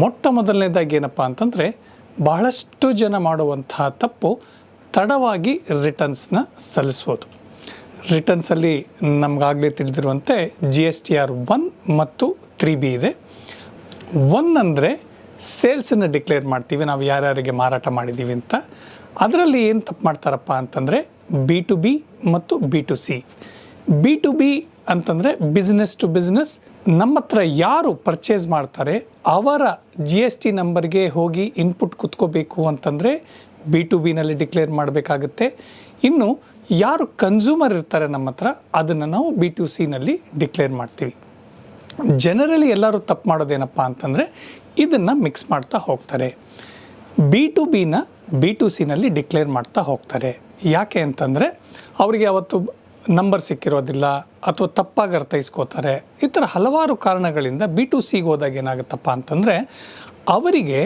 ಮೊಟ್ಟ ಮೊದಲನೇದಾಗಿ ಏನಪ್ಪ ಅಂತಂದರೆ ಬಹಳಷ್ಟು ಜನ ಮಾಡುವಂತಹ ತಪ್ಪು ತಡವಾಗಿ ರಿಟರ್ನ್ಸ್ನ ಸಲ್ಲಿಸ್ಬೋದು. ರಿಟರ್ನ್ಸಲ್ಲಿ ನಮಗಾಗಲೇ ತಿಳಿದಿರುವಂತೆ G S T R one ಮತ್ತು ತ್ರೀ ಬಿ ಇದೆ. ಒನ್ ಅಂದರೆ ಸೇಲ್ಸನ್ನು ಡಿಕ್ಲೇರ್ ಮಾಡ್ತೀವಿ, ನಾವು ಯಾರ್ಯಾರಿಗೆ ಮಾರಾಟ ಮಾಡಿದ್ದೀವಿ ಅಂತ. ಅದರಲ್ಲಿ ಏನು ತಪ್ಪು ಮಾಡ್ತಾರಪ್ಪ ಅಂತಂದರೆ ಬಿ ಟು ಬಿ ಮತ್ತು B to C B to B ಅಂತಂದರೆ ಬಿಸ್ನೆಸ್ ಟು ಬಿಸ್ನೆಸ್ ನಮ್ಮ ಹತ್ರ ಯಾರು ಪರ್ಚೇಸ್ ಮಾಡ್ತಾರೆ, ಅವರ ಜಿ ಎಸ್ ಟಿ ನಂಬರ್ಗೆ ಹೋಗಿ ಇನ್ಪುಟ್ ಕುತ್ಕೋಬೇಕು ಅಂತಂದರೆ ಬಿ ಟು ಬಿನಲ್ಲಿ ಡಿಕ್ಲೇರ್ ಮಾಡಬೇಕಾಗುತ್ತೆ. ಇನ್ನು ಯಾರು ಕನ್ಸ್ಯೂಮರ್ ಇರ್ತಾರೆ ನಮ್ಮ ಹತ್ರ, ಅದನ್ನು ನಾವು ಬಿ ಟು ಸಿನಲ್ಲಿ ಡಿಕ್ಲೇರ್ ಮಾಡ್ತೀವಿ. ಜನರಲಿ ಎಲ್ಲರೂ ತಪ್ಪು ಮಾಡೋದೇನಪ್ಪ ಅಂತಂದರೆ, ಇದನ್ನು ಮಿಕ್ಸ್ ಮಾಡ್ತಾ ಹೋಗ್ತಾರೆ. ಬಿ ಟು ಬಿನ ಬಿ ಟು ಸಿನಲ್ಲಿ ಡಿಕ್ಲೇರ್ ಮಾಡ್ತಾ ಹೋಗ್ತಾರೆ. ಯಾಕೆ ಅಂತಂದರೆ, ಅವರಿಗೆ ಅವತ್ತು ನಂಬರ್ ಸಿಕ್ಕಿರೋದಿಲ್ಲ ಅಥವಾ ತಪ್ಪಾಗಿ ಅರ್ಥೈಸ್ಕೋತಾರೆ. ಈ ಥರ ಹಲವಾರು ಕಾರಣಗಳಿಂದ ಬಿ ಟು ಸಿಗೆ ಹೋದಾಗ ಏನಾಗುತ್ತಪ್ಪ ಅಂತಂದರೆ ಅವರಿಗೆ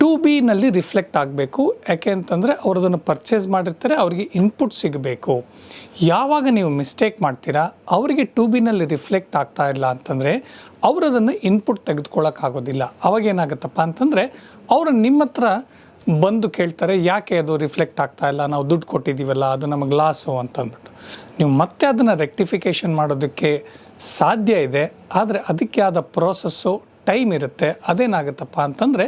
ಟು ಬಿನಲ್ಲಿ ರಿಫ್ಲೆಕ್ಟ್ ಆಗಬೇಕು. ಯಾಕೆ ಅಂತಂದರೆ ಅವರು ಅದನ್ನು ಪರ್ಚೇಸ್ ಮಾಡಿರ್ತಾರೆ, ಅವರಿಗೆ ಇನ್ಪುಟ್ ಸಿಗಬೇಕು. ಯಾವಾಗ ನೀವು ಮಿಸ್ಟೇಕ್ ಮಾಡ್ತೀರಾ, ಅವರಿಗೆ ಟು ಬಿನಲ್ಲಿ ರಿಫ್ಲೆಕ್ಟ್ ಆಗ್ತಾ ಇಲ್ಲ ಅಂತಂದರೆ ಅವರು ಅದನ್ನು ಇನ್ಪುಟ್ ತೆಗೆದುಕೊಳ್ಳೋಕ್ಕಾಗೋದಿಲ್ಲ. ಅವಾಗ ಏನಾಗುತ್ತಪ್ಪ ಅಂತಂದರೆ ಅವರು ನಿಮ್ಮ ಹತ್ರ ಬಂದು ಕೇಳ್ತಾರೆ, ಯಾಕೆ ಅದು ರಿಫ್ಲೆಕ್ಟ್ ಆಗ್ತಾ ಇಲ್ಲ? ನಾವು ದುಡ್ಡು ಕೊಟ್ಟಿದ್ದೀವಲ್ಲ, ಅದು ನಮಗೆ ಲಾಸು ಅಂತ ಅಂದ್ಬಿಟ್ಟು. ನೀವು ಮತ್ತೆ ಅದನ್ನು ರೆಕ್ಟಿಫಿಕೇಷನ್ ಮಾಡೋದಕ್ಕೆ ಸಾಧ್ಯ ಇದೆ, ಆದರೆ ಅದಕ್ಕೆ ಆದ ಪ್ರೋಸೆಸ್ಸು ಟೈಮ್ ಇರುತ್ತೆ. ಅದೇನಾಗುತ್ತಪ್ಪ ಅಂತಂದರೆ,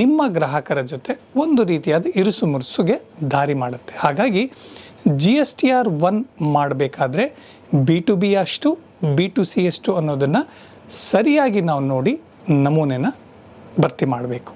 ನಿಮ್ಮ ಗ್ರಾಹಕರ ಜೊತೆ ಒಂದು ರೀತಿಯಾದ ಇರುಸು ಮುರುಸುಗೆ ದಾರಿ ಮಾಡುತ್ತೆ. ಹಾಗಾಗಿ G S T R one ಮಾಡಬೇಕಾದ್ರೆ ಬಿ ಟು ಬಿ ಅಷ್ಟು ಬಿ ಟು ಸಿ ಅಷ್ಟು ಅನ್ನೋದನ್ನು ಸರಿಯಾಗಿ ನಾವು ನೋಡಿ ನಮೂನೆನ ಭರ್ತಿ ಮಾಡಬೇಕು.